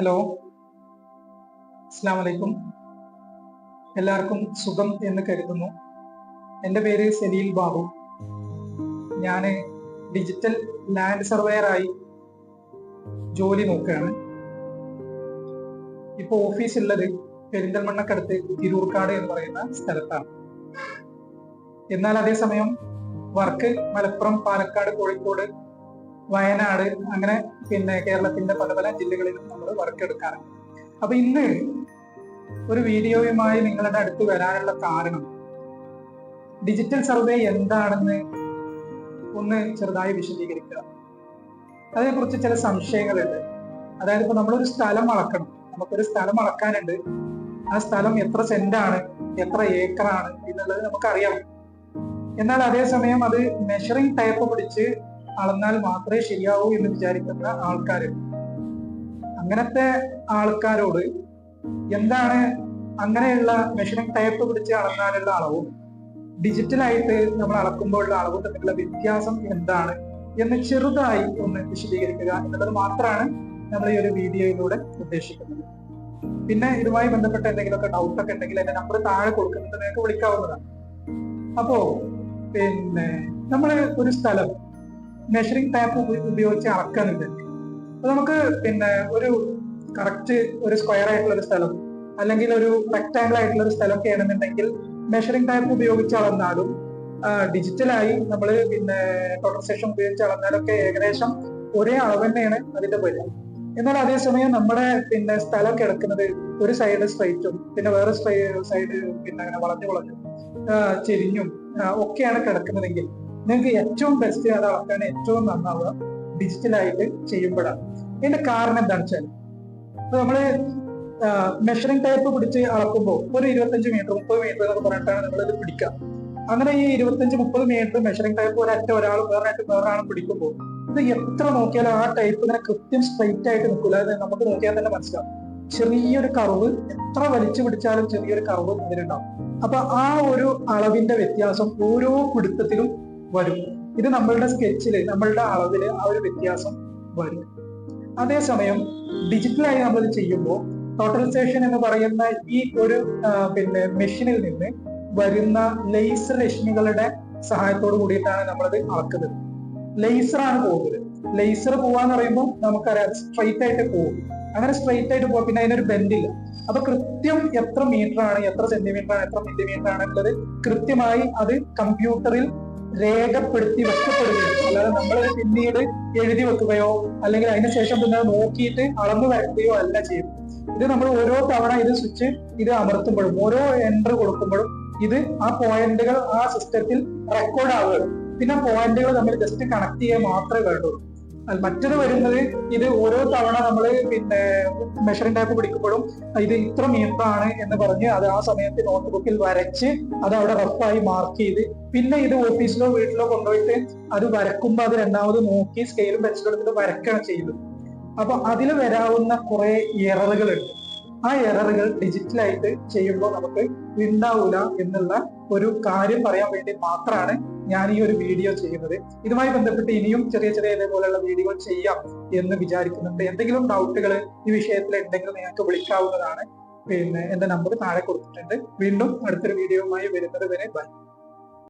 Hello അസ്സാം എല്ലാവർക്കും സുഖം എന്ന് കരുതുന്നു. എന്റെ പേര് സലീൽ ബാബു. ഞാൻ ഡിജിറ്റൽ ലാൻഡ് സർവേയറായി ജോലി നോക്കുകയാണ്. ഇപ്പോൾ ഓഫീസ് ഉള്ളത് പെരിന്തൽമണ്ണക്കടുത്ത് തിരൂർക്കാട് എന്ന് പറയുന്ന സ്ഥലത്താണ്. എന്നാൽ അതേസമയം വർക്ക് മലപ്പുറം പാലക്കാട് കോഴിക്കോട് വയനാട് അങ്ങനെ പിന്നെ കേരളത്തിന്റെ പല പല ജില്ലകളിലും നമ്മൾ വർക്ക് എടുക്കാറുണ്ട് അപ്പൊ ഇന്ന് ഒരു വീഡിയോയുമായി നിങ്ങളുടെ അടുത്ത് വരാനുള്ള കാരണം ഡിജിറ്റൽ സർവേ എന്താണെന്ന് ഒന്ന് ചെറുതായി വിശദീകരിക്കുക. അതിനെക്കുറിച്ച് ചില സംശയങ്ങളുണ്ട്. അതായത് ഇപ്പൊ നമ്മളൊരു സ്ഥലം അളക്കണം. നമുക്കൊരു സ്ഥലം അളക്കാനുണ്ട്. ആ സ്ഥലം എത്ര സെന്റാണ് എത്ര ഏക്കറാണ് എന്നുള്ളത് നമുക്കറിയാം. എന്നാൽ അതേസമയം അത് മെഷറിംഗ് ടൈപ്പ് പിടിച്ച് അളന്നാൽ മാത്രമേ ശരിയാവൂ എന്ന് വിചാരിക്കുന്ന ആൾക്കാർ അങ്ങനത്തെ ആൾക്കാരോട് എന്താണ് അങ്ങനെയുള്ള മെഷീനിങ് ടൈപ്പ് പിടിച്ച് അളന്നാലുള്ള അളവും ഡിജിറ്റലായിട്ട് നമ്മൾ അളക്കുമ്പോഴുള്ള അളവും തമ്മിലുള്ള വ്യത്യാസം എന്താണ് എന്ന് ചെറുതായി ഒന്ന് വിശദീകരിക്കുക എന്നുള്ളത് മാത്രമാണ് നമ്മൾ ഈ ഒരു വീഡിയോയിലൂടെ ഉദ്ദേശിക്കുന്നത്. പിന്നെ ഇതുമായി ബന്ധപ്പെട്ട എന്തെങ്കിലുമൊക്കെ ഡൗട്ട് ഒക്കെ ഉണ്ടെങ്കിൽ എന്റെ നമ്പർ താഴെ കൊടുക്കുന്നുണ്ട് നിങ്ങൾക്ക് വിളിക്കാവുന്നതാണ്. അപ്പോ പിന്നെ നമ്മൾ ഒരു സ്ഥലം മെഷറിംഗ് ടാപ്പ് ഉപയോഗിച്ച് അളക്കാനുണ്ട് അപ്പൊ നമുക്ക് പിന്നെ ഒരു കറക്റ്റ് ഒരു സ്ക്വയർ ആയിട്ടുള്ള ഒരു സ്ഥലം അല്ലെങ്കിൽ ഒരു റെക്ടാങ്കിൾ ആയിട്ടുള്ള ഒരു സ്ഥലമൊക്കെ ആണെന്നുണ്ടെങ്കിൽ മെഷറിംഗ് ടാപ്പ് ഉപയോഗിച്ച് അളന്നാലും ഡിജിറ്റലായി നമ്മൾ പിന്നെ ടോട്ടൽ സെഷൻ ഉപയോഗിച്ച് അളന്നാലൊക്കെ ഏകദേശം ഒരേ അളവ് തന്നെയാണ് അതിന്റെ വരിക എന്നാൽ അതേസമയം നമ്മുടെ പിന്നെ സ്ഥലം കിടക്കുന്നത് ഒരു സൈഡ് സ്ട്രൈറ്റും പിന്നെ വേറെ സൈഡ് പിന്നെ അങ്ങനെ വളഞ്ഞു വളഞ്ഞും ചെരിഞ്ഞും ഒക്കെയാണ് കിടക്കുന്നതെങ്കിൽ നിങ്ങൾക്ക് ഏറ്റവും ബെസ്റ്റ് അത് അളക്കാൻ ഏറ്റവും നന്നാവുക. ഡിജിറ്റലായിട്ട് ചെയ്യുമ്പോഴാണ് ഇതിന്റെ കാരണം എന്താണെന്ന് വെച്ചാൽ നമ്മൾ മെഷറിംഗ് ടൈപ്പ് പിടിച്ച് അളക്കുമ്പോൾ ഒരു ഇരുപത്തഞ്ച് മീറ്റർ മുപ്പത് മീറ്റർ എന്നൊക്കെ പറഞ്ഞിട്ടാണ് നമ്മൾ ഇത് പിടിക്കുക. അങ്ങനെ ഈ ഇരുപത്തഞ്ച് മുപ്പത് മീറ്റർ മെഷറിംഗ് ടൈപ്പ് ഒരറ്റ ഒരാൾ വേറെ വേറൊരാളും പിടിക്കുമ്പോൾ ഇത് എത്ര നോക്കിയാലും ആ ടൈപ്പ് ഇങ്ങനെ കൃത്യം സ്ട്രൈറ്റ് ആയിട്ട് നിൽക്കില്ല അത് നമുക്ക് നോക്കിയാൽ തന്നെ മനസ്സിലാവും. ചെറിയൊരു കറവ് എത്ര വലിച്ചു പിടിച്ചാലും ചെറിയൊരു കറവ് അതിലുണ്ടാവും. അപ്പൊ ആ ഒരു അളവിന്റെ വ്യത്യാസം ഓരോ പിടുത്തത്തിലും വരും. ഇത് നമ്മളുടെ സ്കെച്ചിൽ നമ്മളുടെ അളവിൽ ആ ഒരു വ്യത്യാസം വരും. അതേസമയം ഡിജിറ്റലായി നമ്മൾ ചെയ്യുമ്പോൾ ടോട്ടലൈസേഷൻ എന്ന് പറയുന്ന ഈ ഒരു പിന്നെ മെഷീനിൽ നിന്ന് വരുന്ന ലേസർ രശ്മികളുടെ സഹായത്തോട് കൂടിയിട്ടാണ് നമ്മളത് അളക്കുന്നത്. ലേസർ ആണ് പോകുന്നത്. ലേസർ പോവാന്ന് പറയുമ്പോൾ നമുക്കറിയാം സ്ട്രൈറ്റ് ആയിട്ട് പോകും. അങ്ങനെ സ്ട്രൈറ്റ് ആയിട്ട് പോകും പിന്നെ അതിനൊരു ബെൻഡില്ല അപ്പൊ കൃത്യം എത്ര മീറ്റർ ആണ് എത്ര സെന്റിമീറ്റർ ആണ് എത്ര മില്ലിമീറ്റർ ആണ് എന്നുള്ളത് കൃത്യമായി അത് കമ്പ്യൂട്ടറിൽ രേഖപ്പെടുത്തി വെക്കപ്പെടുകയാണ് അല്ലാതെ നമ്മൾ പിന്നീട് എഴുതി വെക്കുകയോ അല്ലെങ്കിൽ അതിനുശേഷം പിന്നെ നോക്കിയിട്ട് അളന്നു വരക്കുകയോ അല്ല ചെയ്യും ഇത് നമ്മൾ ഓരോ തവണ ഇത് സ്വിച്ച് ഇത് അമർത്തുമ്പോഴും ഓരോ എൻട്രി കൊടുക്കുമ്പോഴും ഇത് ആ പോയിന്റുകൾ ആ സിസ്റ്റത്തിൽ റെക്കോർഡ് ആവുകയുള്ളൂ. പിന്നെ പോയിന്റുകൾ നമ്മൾ ജസ്റ്റ് കണക്ട് ചെയ്യാൻ മാത്രമേ വേണ്ടുള്ളൂ മറ്റത് വരുന്നത് ഇത് ഓരോ തവണ നമ്മൾ പിന്നെ മെഷറിംഗ് ടാപ്പ് പിടിക്കുമ്പോഴും ഇത് ഇത്ര മീറ്ററാണ് എന്ന് പറഞ്ഞ് അത് ആ സമയത്ത് നോട്ട്ബുക്കിൽ വരച്ച് അത് അവിടെ റഫായി മാർക്ക് ചെയ്ത് പിന്നെ ഇത് ഓഫീസിലോ വീട്ടിലോ കൊണ്ടുപോയിട്ട് അത് വരക്കുമ്പോൾ അത് രണ്ടാമത് നോക്കി സ്കെയിലും പെൻസിലും എടുത്തിട്ട് വരക്കുകയാണ് ചെയ്യുന്നത്. അപ്പൊ അതിൽ വരാവുന്ന കുറെ എററുകളുണ്ട് ആ എററുകൾ ഡിജിറ്റലായിട്ട് ചെയ്യുമ്പോൾ നമുക്ക് ഉണ്ടാവില്ല എന്നുള്ള ഒരു കാര്യം പറയാൻ വേണ്ടി മാത്രമാണ് ഞാൻ ഈ ഒരു വീഡിയോ ചെയ്യുന്നത്. ഇതുമായി ബന്ധപ്പെട്ട് ഇനിയും ചെറിയ ചെറിയ ഇതേപോലെയുള്ള വീഡിയോ ചെയ്യാം എന്ന് വിചാരിക്കുന്നുണ്ട്. എന്തെങ്കിലും ഡൗട്ടുകൾ ഈ വിഷയത്തിൽ എന്തെങ്കിലും നിങ്ങൾക്ക് വിളിക്കാവുന്നതാണ്. പിന്നെ എന്റെ നമ്പർ താഴെ കൊടുത്തിട്ടുണ്ട്. വീണ്ടും അടുത്തൊരു വീഡിയോയുമായി വരുന്നത് വരെ ബൈ